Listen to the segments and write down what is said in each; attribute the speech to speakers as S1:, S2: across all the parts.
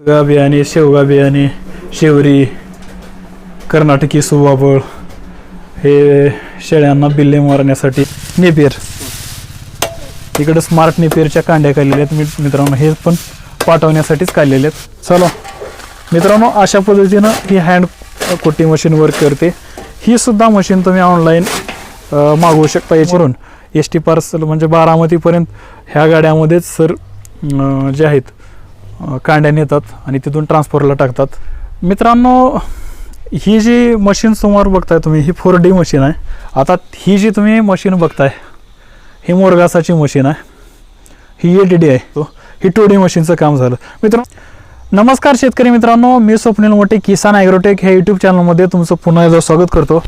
S1: गा बियाणे शेवगा बियाणे शेवरी कर्नाटकी सुवाबळ हे शेळ्यांना बिल्ले मारण्यासाठी नेपियर इकडे स्मार्ट नेपियरच्या कांड्या काढलेल्या आहेत. मित- मित्रांनो हे पण पाठवण्यासाठीच काढलेले आहेत. चलो. मित्रांनो अशा पद्धतीनं ही हँड कोटी मशीन वर्क करते. ही सुद्धा मशीन तुम्ही ऑनलाईन मागवू शकता. याच्यावरून एस टी पार्सल म्हणजे बारामतीपर्यंत ह्या गाड्यामध्येच सर जे आहेत कांड्या नेतात आणि तिथून ट्रान्सफरला टाकतात. मित्रांनो ही जी मशीन समोर बघताय तुम्ही ही फोर डी मशीन आहे. आता ही जी तुम्ही मशीन बघताय ही मोरगासाची मशीन आहे. ही ए डी डी आहे तो. ही टू डी मशीनचं काम झालं. मित्रांनो नमस्कार शेतकरी मित्रांनो मी स्वप्नील मोठे किसान ॲग्रोटेक ह्या यूट्यूब चॅनलमध्ये तुमचं पुन्हा एकदा स्वागत करतो.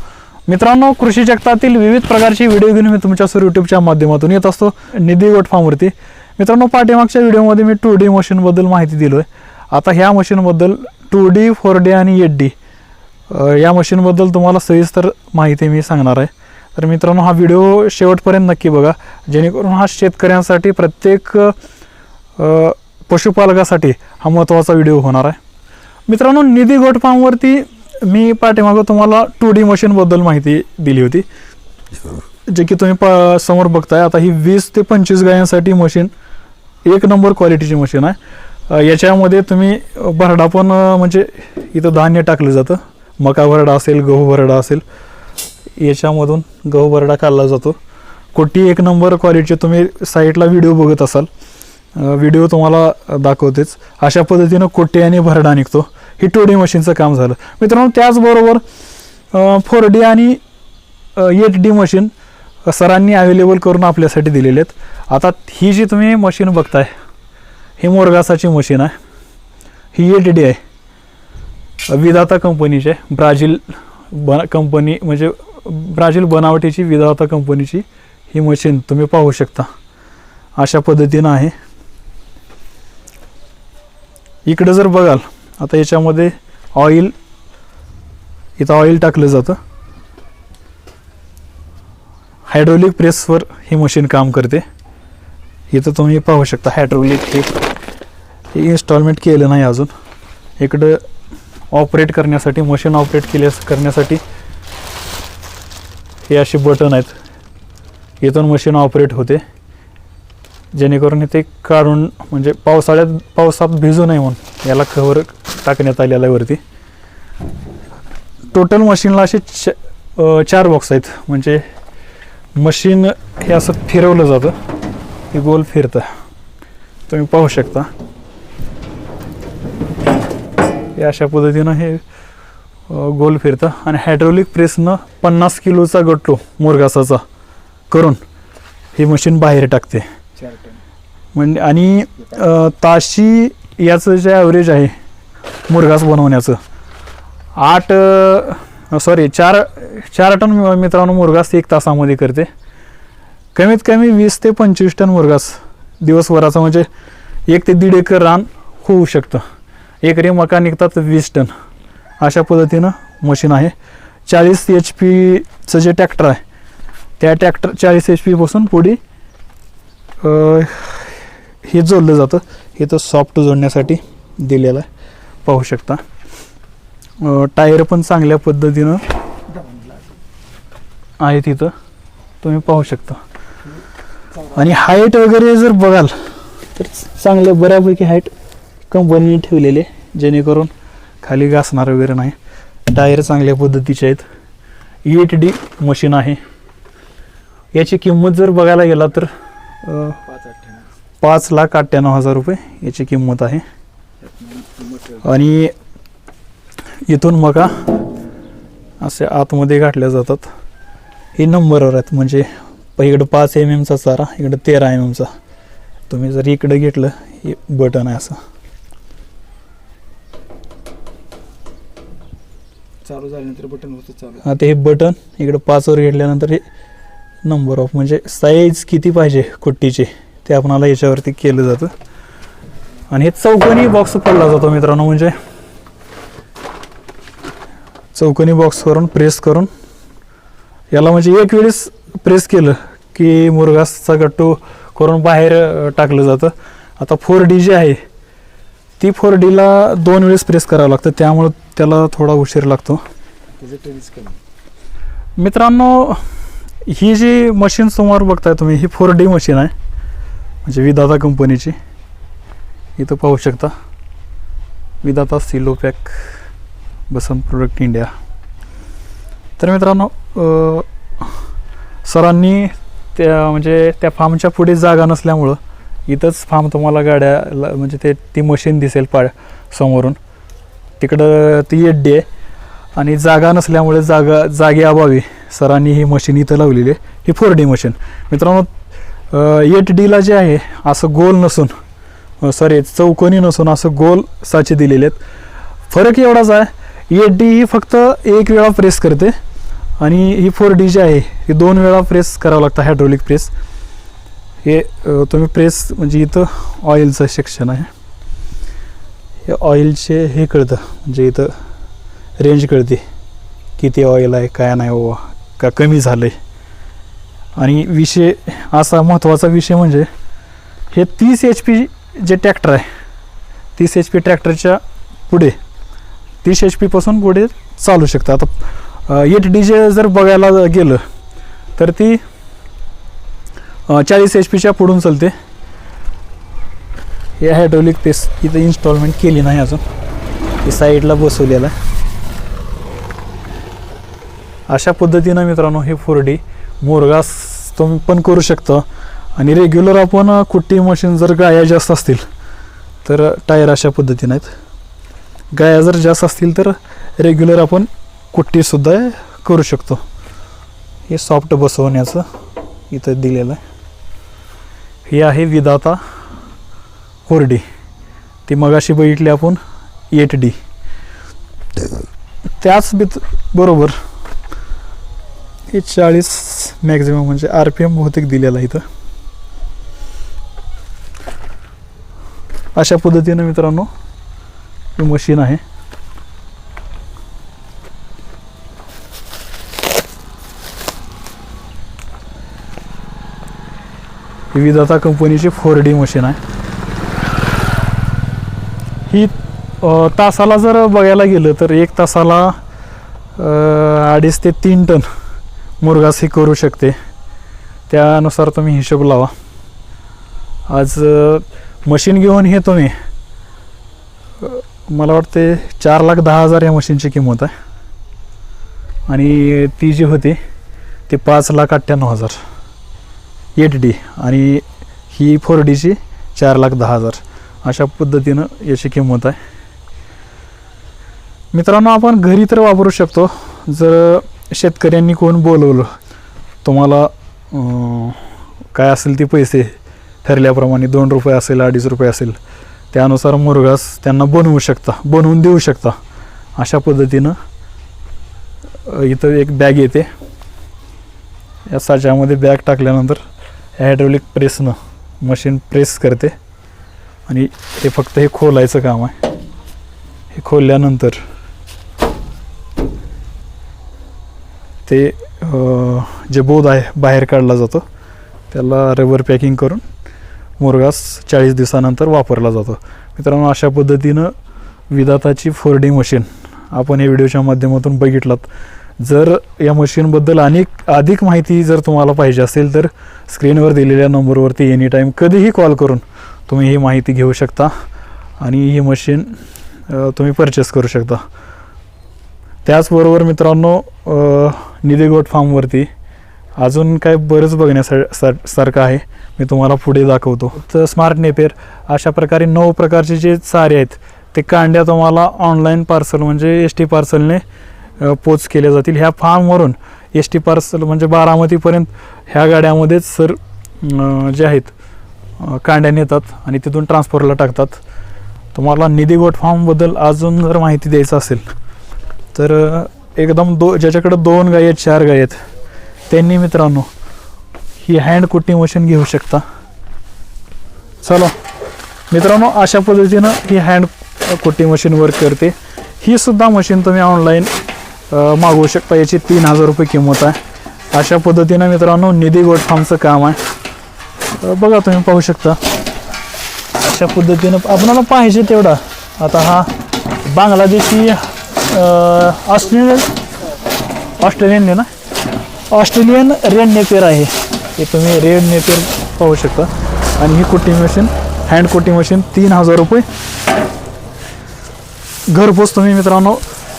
S1: मित्रांनो कृषी जगतातील विविध प्रकारची व्हिडिओ घेऊन मी तुमच्यासोबत यूट्यूबच्या माध्यमातून येत असतो. निधी गोट फार्मवरती. मित्रांनो पाठीमागच्या व्हिडिओमध्ये मी टू डी मशीनबद्दल माहिती दिलो आहे आता ह्या मशीनबद्दल टू डी फोर डी आणि एट डी या मशीनबद्दल तुम्हाला सविस्तर माहिती मी सांगणार आहे. तर मित्रांनो हा व्हिडिओ शेवटपर्यंत नक्की बघा. जेणेकरून हा शेतकऱ्यांसाठी प्रत्येक पशुपालकासाठी हा महत्त्वाचा व्हिडिओ होणार आहे. मित्रांनो निधी गोट फार्मवरती मी पाठीमागं तुम्हाला टू डी मशीनबद्दल माहिती दिली होती. जे की तुम्ही प समोर बघताय आता ही वीस ते पंचवीस गायांसाठी मशीन एक नंबर क्वालिटीची मशीन आहे. याच्यामध्ये तुम्ही भरडा पण म्हणजे इथं धान्य टाकलं जातं. मका भरडा असेल गहू भरडा असेल याच्यामधून गहू भरडा काढला जातो. कोटी एक नंबर क्वालिटीचे तुम्ही साईटला व्हिडिओ बघत असाल व्हिडिओ तुम्हाला दाखवतेच. अशा पद्धतीनं कोटी आणि भरडा निघतो. ही टू डी मशीनचं काम झालं. मित्रांनो त्याचबरोबर फोर डी आणि एट डी मशीन सरांनी अवेलेबल करून आपल्यासाठी दिलेले आहेत. आता ही जी तुम्ही मशीन बघताय ही मोरगासाची मशीन आहे. ही एट डी आहे. विधाता कंपनीची आहे ब्राझील बना कंपनी म्हणजे ब्राझील बनावटीची विधाता कंपनीची ही मशीन तुम्ही पाहू शकता. अशा पद्धतीनं आहे. इकडं जर बघाल आता याच्यामध्ये ऑइल इथं ऑइल टाकलं जातं. हायड्रोलिक प्रेसवर ही मशीन काम करते. इथं तुम्ही पाहू शकता हायड्रोलिक हे हे इन्स्टॉलमेंट केलं नाही अजून. इकडं ऑपरेट करण्यासाठी मशीन ऑपरेट केल्या करण्यासाठी हे असे बटन आहेत. इथून मशीन ऑपरेट होते. जेणेकरून ते काढून म्हणजे पावसाळ्यात पावसात भिजू नये म्हणून याला कव्हर टाकण्यात आलेला आहे वरती. टोटल मशीनला असे च चार बॉक्स आहेत. म्हणजे मशीन हे असं फिरवलं जातं. हे गोल फिरतं. तुम्ही पाहू शकता. हे अशा पद्धतीनं हे गोल फिरतं आणि हायड्रोलिक प्रेसनं पन्नास किलोचा गट्टो मोरगासाचा करून ही मशीन बाहेर टाकते. म्हणजे आणि ताशी याचं जे ॲव्हरेज आहे मुरघास बनवण्याचं आठ सॉरी चार चार टन मित्रांनो मुरगास एक तासामध्ये करते. कमीत कमी वीस ते पंचवीस टन मुरगास दिवसभराचं म्हणजे एक ते दीड एकर रान होऊ शकतं. एकरी मका निघतात वीस टन. अशा पद्धतीनं मशीन आहे. चाळीस एच पीचं जे ट्रॅक्टर आहे त्या ट्रॅक्टर चाळीस एच पीपासून पुढे हे जोडलं जातं. हे तर सॉफ्ट जोडण्यासाठी दिलेलं आहे. पाहू शकता. टायर पण चांगल्या पद्धतीनं आहे तिथं. तुम्ही पाहू शकता. आणि हाईट वगैरे जर बघाल तर चांगलं बऱ्यापैकी हाईट कंपनीने ठेवलेले जेणेकरून खाली घासणार वगैरे नाही. टायर चांगल्या पद्धतीचे आहेत. एट डी मशीन आहे. याची किंमत जर बघायला गेला तर पाच लाख अठ्ठ्याण्णव हजार रुपये याची किंमत आहे. आणि इथून मका असे आतमध्ये गाठल्या जातात. हे नंबरवर आहेत म्हणजे इकडं पाच एम एमचा चारा इकडं तेरा एम एमचा तुम्ही जर इकडं घेतलं हे बटन आहे असं.
S2: चालू झाल्यानंतर बटन होतं चालू.
S1: आता हे बटन इकडं पाचवर घेतल्यानंतर हे नंबर ऑफ म्हणजे साईज किती पाहिजे कुट्टीची ते आपणाला याच्यावरती केलं जातं. आणि हे चौकोनी बॉक्स पडला जातो मित्रांनो म्हणजे चौकोनी बॉक्स करून प्रेस करून याला म्हणजे एक वेळेस प्रेस केलं की मुरघासचा गट्टू करून बाहेर टाकलं जातं. आता फोर डी जे आहे ती फोर डीला दोन वेळेस प्रेस करावं लागतं. त्यामुळं त्याला थोडा उशीर लागतो. मित्रांनो ही जी मशीन समोर बघताय तुम्ही ही फोर डी मशीन आहे. म्हणजे विदाता कंपनीची इथं पाहू शकता. विदाता सिलो पॅक बसम प्रोडक्ट इंडिया. तर मित्रांनो सरांनी त्या म्हणजे त्या फार्मच्या पुढे जागा नसल्यामुळं इथंच फार्म तुम्हाला गाड्या म्हणजे ते ती मशीन दिसेल पा समोरून. तिकडं ती एड्डी आहे आणि जागा नसल्यामुळे जागा जागे अभावी सरांनी ही मशीन इथं लावलेली आहे. ही फोर डी मशीन. मित्रांनो एट डीला जे आहे असं गोल नसून सॉरी चौकोनी नसून असं गोल साचे दिलेले आहेत. फरक एवढाच आहे एट डी ही फक्त एक वेळा प्रेस करते आणि ही फोर डी जी आहे ही दोन वेळा प्रेस करावं लागतं हायड्रोलिक प्रेस हे तुम्ही प्रेस म्हणजे इथं ऑइलचं सेक्शन आहे. हे ऑइलचे हे कळतं म्हणजे इथं रेंज कळते किती ऑइल आहे काय नाही बाबा का कमी झालं आहे आणि विषय असा महत्त्वाचा विषय म्हणजे हे तीस एच पी जे ट्रॅक्टर आहे तीस एच पी ट्रॅक्टरच्या पुढे तीस एच पीपासून पुढे चालू शकतं. आता एट डी जे जर बघायला गेलं तर ती चाळीस एच पीच्या पुढून चालते. हे हायड्रोलिक पेस इथं इन्स्टॉलमेंट केली नाही अजून. ती साईडला बसवलेलं आहे. अशा पद्धतीनं मित्रांनो हे फोर डी मोरगास तुम्ही पण करू शकता. आणि रेग्युलर आपण कुट्टी मशीन जर गाया जास्त असतील तर टायर अशा पद्धतीनं आहेत. गाया जर जास्त असतील तर रेग्युलर आपण कुट्टीसुद्धा करू शकतो. हे सॉफ्ट बसवण्याचं इथं दिलेलं आहे. हे आहे विदाता फोर डी ती मगाशी बघितली आपण एट डी. त्याच बित बरोबर हे चाळीस मॅक्झिमम म्हणजे आर पी एम बहुतेक दिलेला आहे इथं. अशा पद्धतीनं मित्रांनो ही मशीन आहे. ही विधाता कंपनीची फोर डी मशीन आहे. ही तासाला जर बघायला गेलं तर एक तासाला अडीच ते तीन टन मुरगास ही करू शकते. त्यानुसार तुम्ही हिशोब लावा. आज मशीन घेऊन हे तुम्ही मला वाटते चार लाख दहा हजार या मशीनची किंमत आहे. आणि ती जी होती ती पाच लाख अठ्ठ्याण्णव हजार. Eight D. आणि ही फोर डीची चार लाख दहा हजार. अशा पद्धतीनं याची किंमत आहे. मित्रांनो आपण घरी तर वापरू शकतो. जर शेतकऱ्यांनी कोण बोलवलं तुम्हाला काय असेल ते पैसे ठरल्याप्रमाणे दोन रुपये असेल अडीच रुपये असेल त्यानुसार मुरघास त्यांना बनवू शकता बनवून देऊ शकता. अशा पद्धतीनं इथं एक बॅग येते. या साच्यामध्ये बॅग टाकल्यानंतर हायड्रोलिक प्रेसनं मशीन प्रेस करते. आणि हे फक्त हे खोलायचं काम आहे. हे खोलल्यानंतर ते जे बोध आहे बाहेर काढला जातो त्याला रबर पॅकिंग करून मुरगास चाळीस दिवसानंतर वापरला जातो. मित्रांनो अशा पद्धतीनं विदाताची फोर डी मशीन आपण या व्हिडिओच्या माध्यमातून बघितलात. जर या मशीनबद्दल अनेक अधिक माहिती जर तुम्हाला पाहिजे असेल तर स्क्रीनवर दिलेल्या नंबरवरती एनी टाईम कधीही कॉल करून तुम्ही ही माहिती घेऊ शकता आणि ही मशीन तुम्ही परचेस करू शकता. त्याचबरोबर मित्रांनो निधी गोट फार्मवरती अजून काय बरंच बघण्यासा सा- सारखं आहे. मी तुम्हाला पुढे दाखवतो. तर स्मार्ट नेपेर अशा प्रकारे नऊ प्रकारचे जे सारे आहेत ते कांड्या तुम्हाला ऑनलाईन पार्सल म्हणजे एस टी पार्सलने पोच केल्या जातील. ह्या फार्मवरून एस टी पार्सल म्हणजे बारामतीपर्यंत ह्या गाड्यामध्येच सर जे आहेत कांड्या नेतात आणि तिथून ट्रान्सपोर्टला टाकतात. तुम्हाला निधी गोट फार्मबद्दल अजून जर माहिती द्यायचं असेल तर एकदम दो ज्याच्याकडं दोन गाय आहेत चार गाय आहेत त्यांनी मित्रांनो ही हँड कुट्टी मशीन घेऊ शकता. चला. मित्रांनो अशा पद्धतीनं ही हँड कुट्टी मशीन वर्क करते. ही सुद्धा मशीन तुम्ही ऑनलाईन मागवू शकता. याची तीन हजार रुपये किंमत आहे. अशा पद्धतीनं मित्रांनो निधी गोट फार्मचं काम आहे. बघा तुम्ही पाहू शकता. अशा पद्धतीनं आपल्याला पाहिजे तेवढा. आता हा बांगलादेशी ऑस्ट्रेलियन ऑस्ट्रेलियन ना? ऑस्ट्रेलियन रेन नेपेर आहे. हे तुम्ही रेड नेपियर पाहू शकता. आणि ही cutting machine hand cutting machine तीन हजार रुपये. घरपोच तुम्ही मित्रांनो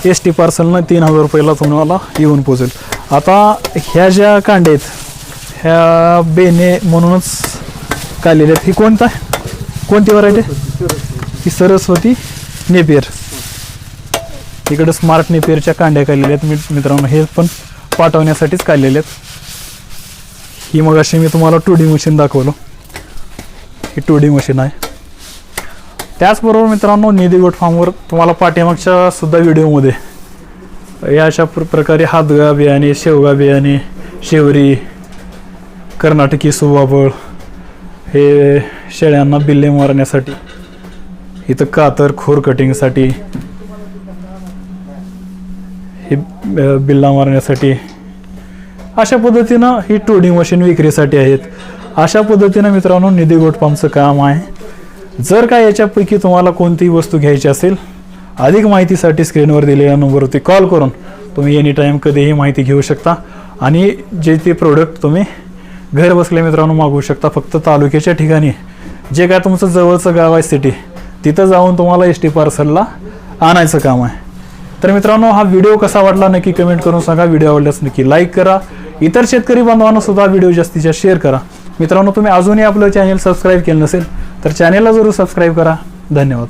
S1: एस टी पार्सलनं तीन हजार रुपयाला तुम्हाला येऊन पोचेल आता ह्या ज्या कांड्या आहेत ह्या बेने म्हणूनच काढलेल्या आहेत. ही कोणता? कोणती व्हरायटी ही सरस्वती नेपियर इकडे स्मार्ट नेपियरच्या कांड्या काढलेल्या आहेत मित्रांनो. हे पण पाठवण्यासाठीच काढलेले आहेत. ही मग अशी मी तुम्हाला टू डी मशीन दाखवलं. ही टू डी मशीन आहे. त्याचबरोबर मित्रांनो निधी गोट फार्मवर तुम्हाला पाठीमागच्या सुद्धा व्हिडिओमध्ये या अशा प्र प्रकारे हातगा बियाणे शेवगा बियाणे शेवरी कर्नाटकी सुवाबळ हे शेळ्यांना बिल्ले मारण्यासाठी इथं कातर खोर कटिंगसाठी हे बिल्ला मारण्यासाठी अशा पद्धतीनं ही ट्रोडिंग मशीन विक्रीसाठी आहेत. अशा पद्धतीनं मित्रांनो निधी गोटपामचं काम आहे. जर का याच्यापैकी तुम्हाला कोणतीही वस्तू घ्यायची असेल अधिक माहितीसाठी स्क्रीनवर दिलेल्या नंबरवरती कॉल करून तुम्ही एनी टाईम कधीही माहिती घेऊ शकता. आणि जे ते प्रोडक्ट तुम्ही घर बसल्या मित्रांनो मागवू शकता फक्त तालुक्याच्या ठिकाणी. जे काय तुमचं जवळचं गाव आहे सिटी तिथं जाऊन तुम्हाला एस टी पार्सलला आणायचं काम आहे. तर मित्रांनो हा व्हिडिओ कसा वाटला नक्की कमेंट करून सांगा. व्हिडिओ आवडल्यास नक्की लाईक करा. इतर शेतकरी बांधवांना सुद्धा व्हिडिओ जास्तीत जास्त शेअर करा. मित्रांनो तुम्ही अजूनही आपलं चॅनल सबस्क्राईब केलं नसेल तर चॅनेलला जरूर सबस्क्राईब करा. धन्यवाद.